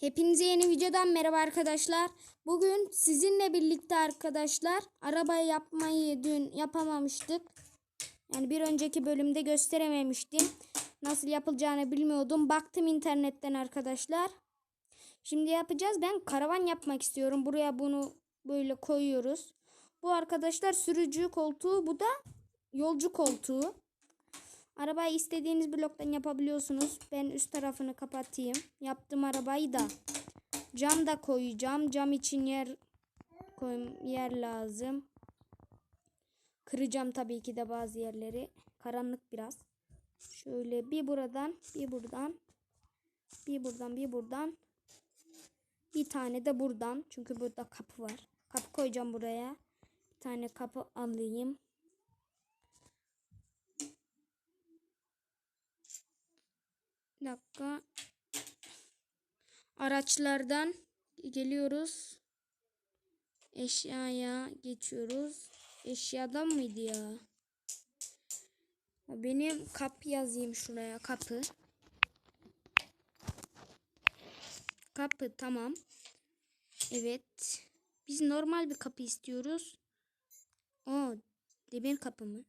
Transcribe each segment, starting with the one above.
Hepinize yeni videodan merhaba arkadaşlar. Bugün sizinle birlikte arkadaşlar arabayı yapmayı dün yapamamıştık. Yani bir önceki bölümde gösterememiştim. Nasıl yapılacağını bilmiyordum. Baktım internetten arkadaşlar. Şimdi yapacağız. Ben karavan yapmak istiyorum. Buraya bunu böyle koyuyoruz. Bu arkadaşlar sürücü koltuğu. Bu da yolcu koltuğu. Arabayı istediğiniz bloktan yapabiliyorsunuz. Ben üst tarafını kapatayım. Yaptım arabayı da. Cam da koyacağım. Cam için yer koy yer lazım. Kıracağım tabii ki de bazı yerleri. Karanlık biraz. Şöyle bir buradan, bir buradan, bir buradan, bir buradan. Bir tane de buradan. Çünkü burada kapı var. Kapı koyacağım buraya. Bir tane kapı alayım. Bir dakika. Araçlardan geliyoruz. Eşyaya geçiyoruz. Eşyadan mıydı ya? Benim kap yazayım şuraya kapı. Kapı tamam. Evet. Biz normal bir kapı istiyoruz. O demir kapı mı?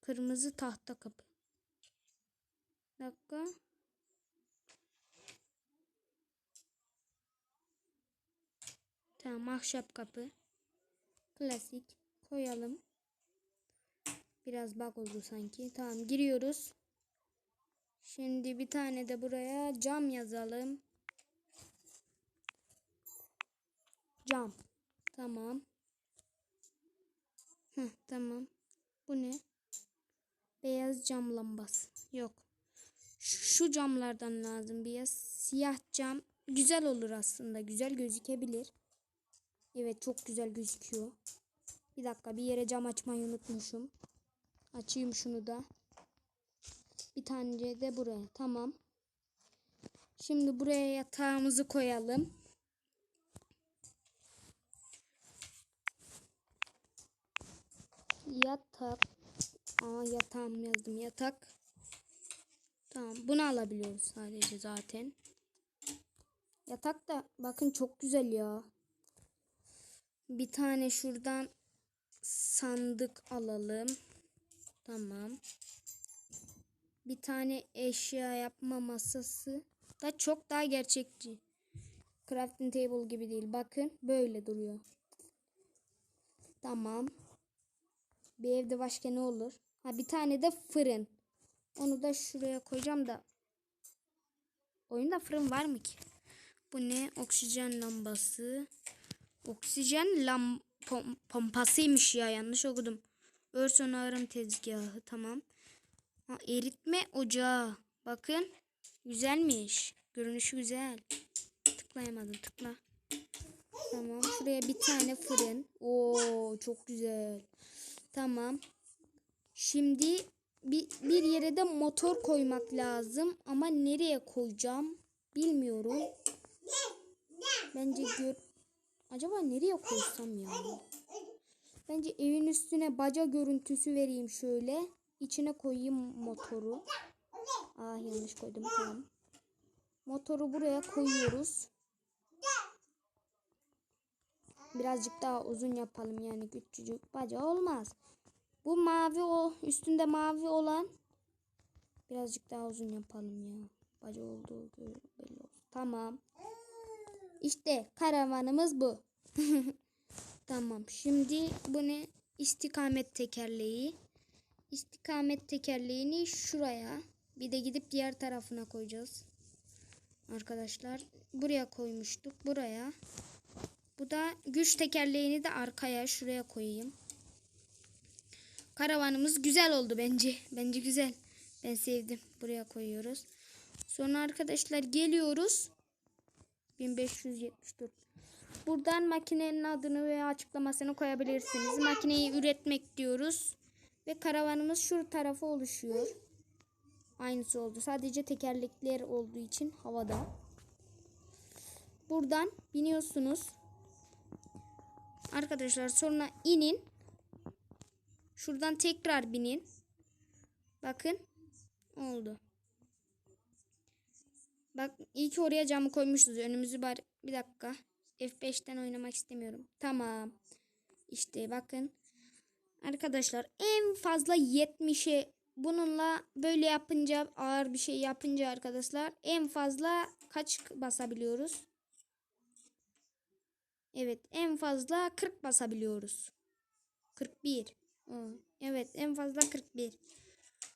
Kırmızı tahta kapı. Dakika. Tamam ahşap kapı. Klasik. Koyalım. Biraz bak oldu sanki. Tamam giriyoruz. Şimdi bir tane de buraya cam yazalım. Cam. Tamam. Heh, tamam. Bu ne? Beyaz cam lambası. Yok. Şu, camlardan lazım. Beyaz siyah cam. Güzel olur aslında. Güzel gözükebilir. Evet çok güzel gözüküyor. Bir dakika bir yere cam açmayı unutmuşum. Açayım şunu da. Bir tane de buraya. Tamam. Şimdi buraya yatağımızı koyalım. Yatak. Aa yatağım yazdım. Yatak. Tamam. Bunu alabiliyoruz sadece zaten. Yatak da bakın çok güzel ya. Bir tane şuradan sandık alalım. Tamam. Bir tane eşya yapma masası da çok daha gerçekçi. Crafting table gibi değil. Bakın böyle duruyor. Tamam. Bir evde başka ne olur? Ha bir tane de fırın. Onu da şuraya koyacağım da. Oyunda fırın var mı ki? Bu ne? Oksijen lambası. Oksijen lam pom pompasıymış ya yanlış okudum. Örs onarım tezgahı tamam. Ha, eritme ocağı. Bakın. Güzelmiş. Görünüşü güzel. Tıklayamadım tıkla. Tamam. Şuraya bir tane fırın. Oo çok güzel. Tamam. Şimdi bir, bir yere de motor koymak lazım. Ama nereye koyacağım bilmiyorum. Bence gör... Acaba nereye koysam ya? Bence evin üstüne baca görüntüsü vereyim şöyle. İçine koyayım motoru. Ah yanlış koydum tamam. Motoru buraya koyuyoruz. Birazcık daha uzun yapalım yani küçücük baca olmaz. Bu mavi o üstünde mavi olan birazcık daha uzun yapalım ya. Baca olduğu belli olsun. Tamam. İşte karavanımız bu. tamam. Şimdi bu ne? İstikamet tekerleği. İstikamet tekerleğini şuraya. Bir de gidip diğer tarafına koyacağız. Arkadaşlar. Buraya koymuştuk. Buraya. Bu da güç tekerleğini de arkaya şuraya koyayım. Karavanımız güzel oldu bence. Bence güzel. Ben sevdim. Buraya koyuyoruz. Sonra arkadaşlar geliyoruz. 1574. Buradan makinenin adını ve açıklamasını koyabilirsiniz. Makineyi üretmek diyoruz. Ve karavanımız şu tarafa oluşuyor. Aynısı oldu. Sadece tekerlekler olduğu için havada. Buradan biniyorsunuz. Arkadaşlar sonra inin. Şuradan tekrar binin. Bakın. Oldu. Bak iyi ki oraya camı koymuşuz. Önümüzü bari bir dakika. F5'ten oynamak istemiyorum. Tamam. İşte bakın. Arkadaşlar en fazla 70'e bununla böyle yapınca ağır bir şey yapınca arkadaşlar en fazla kaç basabiliyoruz? Evet en fazla 40 basabiliyoruz. 41. Evet en fazla 41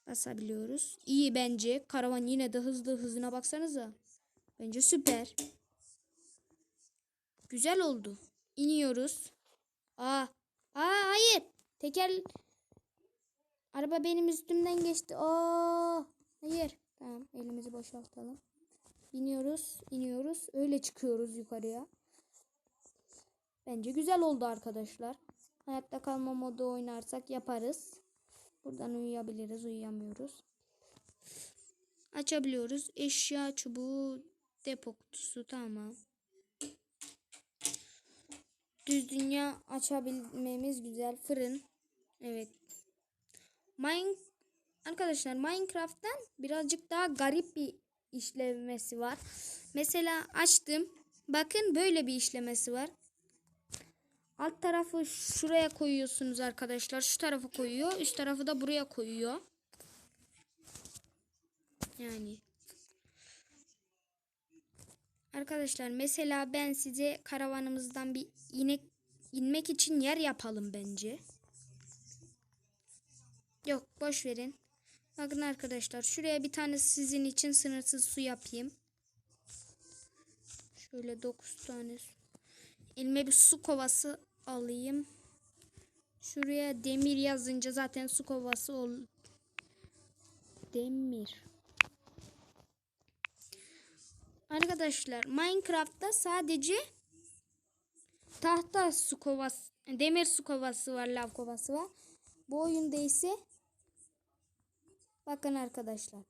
basabiliyoruz. İyi bence. Karavan yine de hızlı hızına baksanıza. Bence süper. Güzel oldu. İniyoruz. Aa, aa hayır. Teker Araba benim üstümden geçti. Aa, hayır. Tamam elimizi boşaltalım. İniyoruz, iniyoruz. Öyle çıkıyoruz yukarıya. Bence güzel oldu arkadaşlar. Hayatta kalma modu oynarsak yaparız. Buradan uyuyabiliriz, uyuyamıyoruz. Açabiliyoruz. Eşya çubuğu depo kutusu tamam. Düz dünya açabilmemiz güzel. Fırın. Evet. Mine Arkadaşlar Minecraft'tan birazcık daha garip bir işlemesi var. Mesela açtım. Bakın böyle bir işlemesi var. Alt tarafı şuraya koyuyorsunuz arkadaşlar. Şu tarafa koyuyor. Üst tarafı da buraya koyuyor. Yani. Arkadaşlar mesela ben size karavanımızdan bir inek inmek için yer yapalım bence. Yok boş verin. Bakın arkadaşlar şuraya bir tane sizin için sınırsız su yapayım. Şöyle 9 tane su. Elime bir su kovası alayım. Şuraya demir yazınca zaten su kovası ol. Demir. Arkadaşlar Minecraft'ta sadece tahta su kovası, demir su kovası var, lav kovası var. Bu oyunda ise bakın arkadaşlar.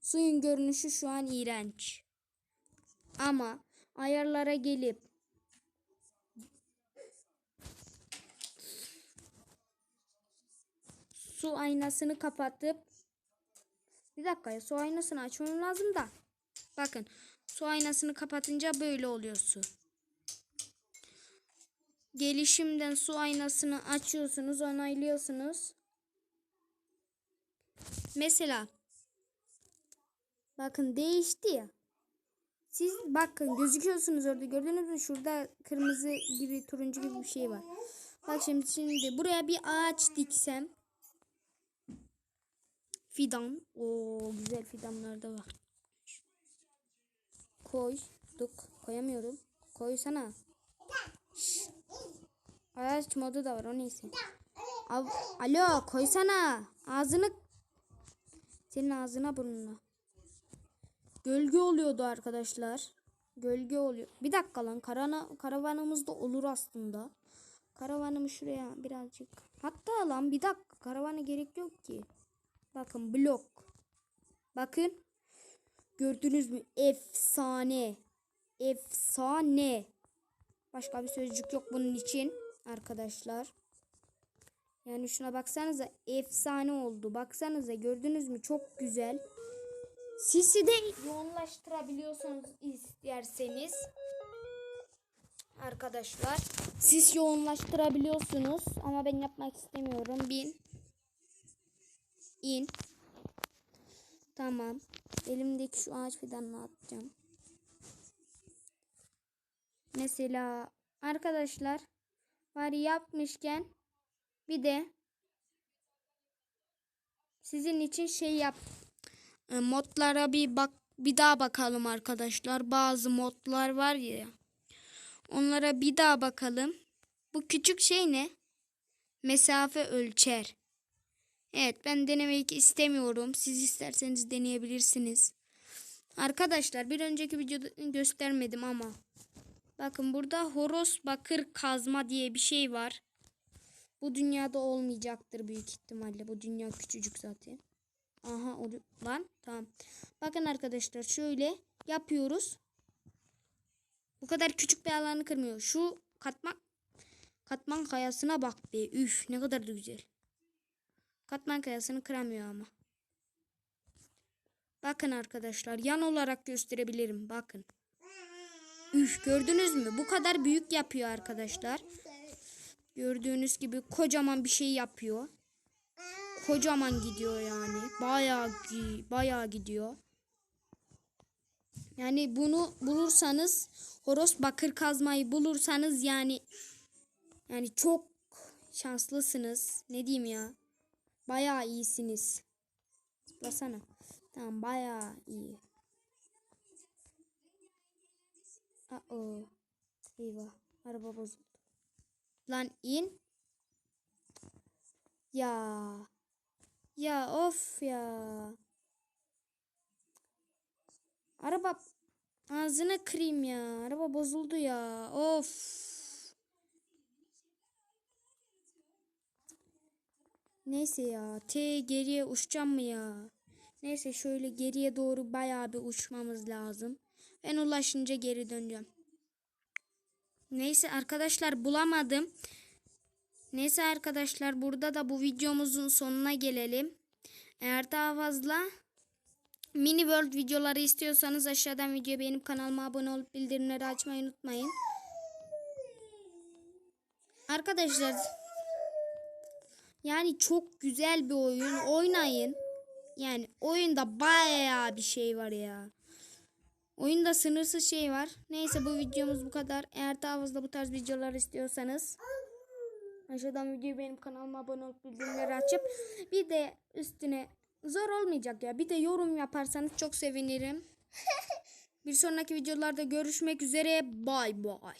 Suyun görünüşü şu an iğrenç. Ama ayarlara gelip su aynasını kapatıp bir dakika ya, su aynasını açmam lazım da. Bakın su aynasını kapatınca böyle oluyor su. Gelişimden su aynasını açıyorsunuz, onaylıyorsunuz. Mesela bakın değişti ya. Siz bakın gözüküyorsunuz orada gördünüz mü? Şurada kırmızı gibi turuncu gibi bir şey var. Bak şimdi şimdi buraya bir ağaç diksem. Fidan. o güzel fidanlar da var. Koyduk. Koyamıyorum. Koysana. Şşş. Ağaç modu da var o neyse. Av, alo koysana. Ağzını senin ağzına burnuna. Gölge oluyordu arkadaşlar. Gölge oluyor. Bir dakika lan karana, karavanımız da olur aslında. Karavanımı şuraya birazcık. Hatta lan bir dakika karavana gerek yok ki. Bakın blok. Bakın. Gördünüz mü? Efsane. Efsane. Başka bir sözcük yok bunun için arkadaşlar. Yani şuna baksanıza efsane oldu. Baksanıza gördünüz mü? Çok güzel. Sisi de yoğunlaştırabiliyorsunuz isterseniz. Arkadaşlar. Sis yoğunlaştırabiliyorsunuz. Ama ben yapmak istemiyorum. Bin. İn. Tamam. Elimdeki şu ağaç fidanını atacağım. Mesela arkadaşlar var yapmışken bir de sizin için şey yap e, modlara bir bak bir daha bakalım arkadaşlar. Bazı modlar var ya. Onlara bir daha bakalım. Bu küçük şey ne? Mesafe ölçer. Evet ben denemek istemiyorum. Siz isterseniz deneyebilirsiniz. Arkadaşlar bir önceki videoda göstermedim ama. Bakın burada horoz bakır kazma diye bir şey var. Bu dünyada olmayacaktır büyük ihtimalle. Bu dünya küçücük zaten. Aha o lan tamam. Bakın arkadaşlar şöyle yapıyoruz. Bu kadar küçük bir alanı kırmıyor. Şu katman katman kayasına bak be. Üf ne kadar da güzel. Katman kayasını kıramıyor ama. Bakın arkadaşlar yan olarak gösterebilirim. Bakın. Üf gördünüz mü? Bu kadar büyük yapıyor arkadaşlar. Gördüğünüz gibi kocaman bir şey yapıyor. Kocaman gidiyor yani. Bayağı bayağı gidiyor. Yani bunu bulursanız Horos bakır kazmayı bulursanız yani yani çok şanslısınız. Ne diyeyim ya? Bayağı iyisiniz. Zıplasana. Tamam bayağı iyi. Aa. Eyvah. Araba bozuldu. Lan in. Ya. Ya of ya. Araba ağzını kırayım ya. Araba bozuldu ya. Of. Neyse ya. T geriye uçacağım mı ya? Neyse şöyle geriye doğru bayağı bir uçmamız lazım. Ben ulaşınca geri döneceğim. Neyse arkadaşlar bulamadım. Neyse arkadaşlar burada da bu videomuzun sonuna gelelim. Eğer daha fazla mini world videoları istiyorsanız aşağıdan videoyu beğenip kanalıma abone olup bildirimleri açmayı unutmayın. Arkadaşlar yani çok güzel bir oyun. Oynayın. Yani oyunda bayağı bir şey var ya. Oyunda sınırsız şey var. Neyse bu videomuz bu kadar. Eğer daha fazla bu tarz videolar istiyorsanız aşağıdan videoyu benim kanalıma abone olup bildirimleri açıp bir de üstüne zor olmayacak ya. Bir de yorum yaparsanız çok sevinirim. bir sonraki videolarda görüşmek üzere. Bay bay.